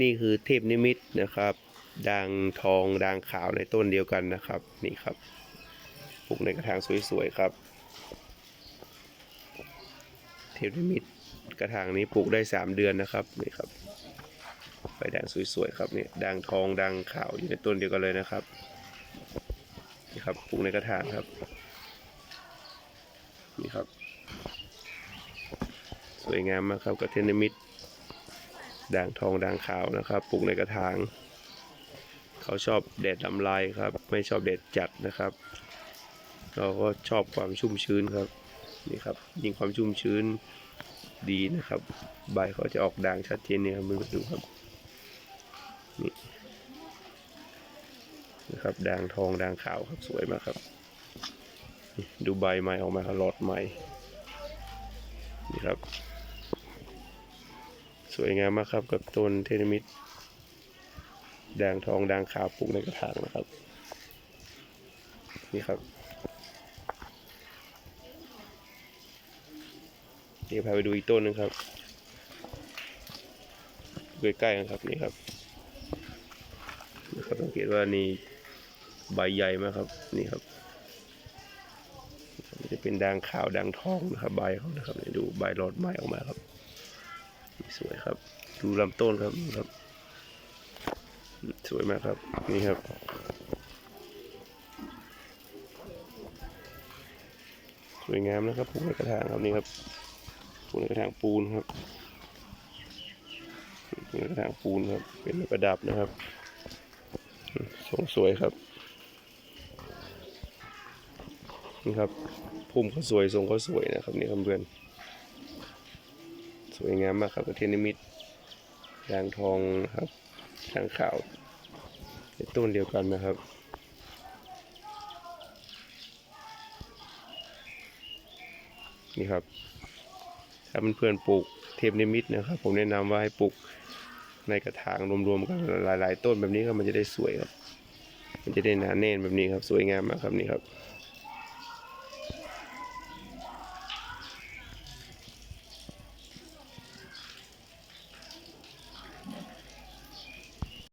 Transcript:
นี่คือเทพนิมิตนะครับด่างทองด่างขาวในต้นเดียวกันนะครับ นี่ครับปลูกในกระถางสวยๆครับ เทพนิมิตกระถางนี้ปลูกได้ 3 เดือนนะครับนี่ครับใบด่างสวยๆครับเนี่ยด่างทองด่างขาวอยู่ในต้นเดียวกันเลยนะครับนี่ครับปลูกในกระถางครับนี่ครับ สวยงามมากครับกระเทนนิมิต ด่างทองด่างขาวนะครับ ปลูกในกระถาง เขาชอบแดดลำลายครับ ไม่ชอบแดดจัดนะครับ เราก็ชอบความชุ่มชื้นครับนี่ครับยิ่งความชุ่มชื้นดีนะครับ ใบเขาจะออกด่างชัดเจนเนี่ยครับมือดูครับนี่นะครับด่างทองด่างขาวครับสวยมากครับ ดูใบใหม่ออกมาครับหลอดใหม่นี่ครับ สวยงามมากครับกับต้นเทนมิตแดงทองแดงขาวปลูกในกระถางนะครับ นี่ครับเดี๋ยวพาไปดูอีกต้นหนึงครับใกล้ๆกันครับนี่ครับนะครับสังเกตว่านี่ใบใหญ่มากครับนี่ครับจะเป็นด่างขาวด่างทองนะครับใบเขานะครับดูใบหลอดไม้ออกมาครับ สวยครับ ดูลำต้นครับนี่ครับ สวยมากครับ นี่ครับ สวยงามนะครับปลูกในกระถางครับนี่ครับปลูกในกระถางปูนครับกในกระถางปูนครับ เป็นประดับนะครับทรงสวยครับนี่ครับพุ่มเขาสวยทรงเขาสวยนะครับนี่ครับเพื่อน สวยงามมากครับกระเทียนนิมิตด่างทองครับด่างขาวเป็นต้นเดียวกันนะครับนี่ครับถ้าเพื่อนๆปลูกเทพนิมิตนะครับ ผมแนะนำว่าให้ปลูกในกระถางรวมๆกันหลาย ๆ ต้นแบบนี้ครับมันจะได้สวยครับ มันจะได้หนาแน่นแบบนี้ครับ สวยงามมากครับนี่ครับ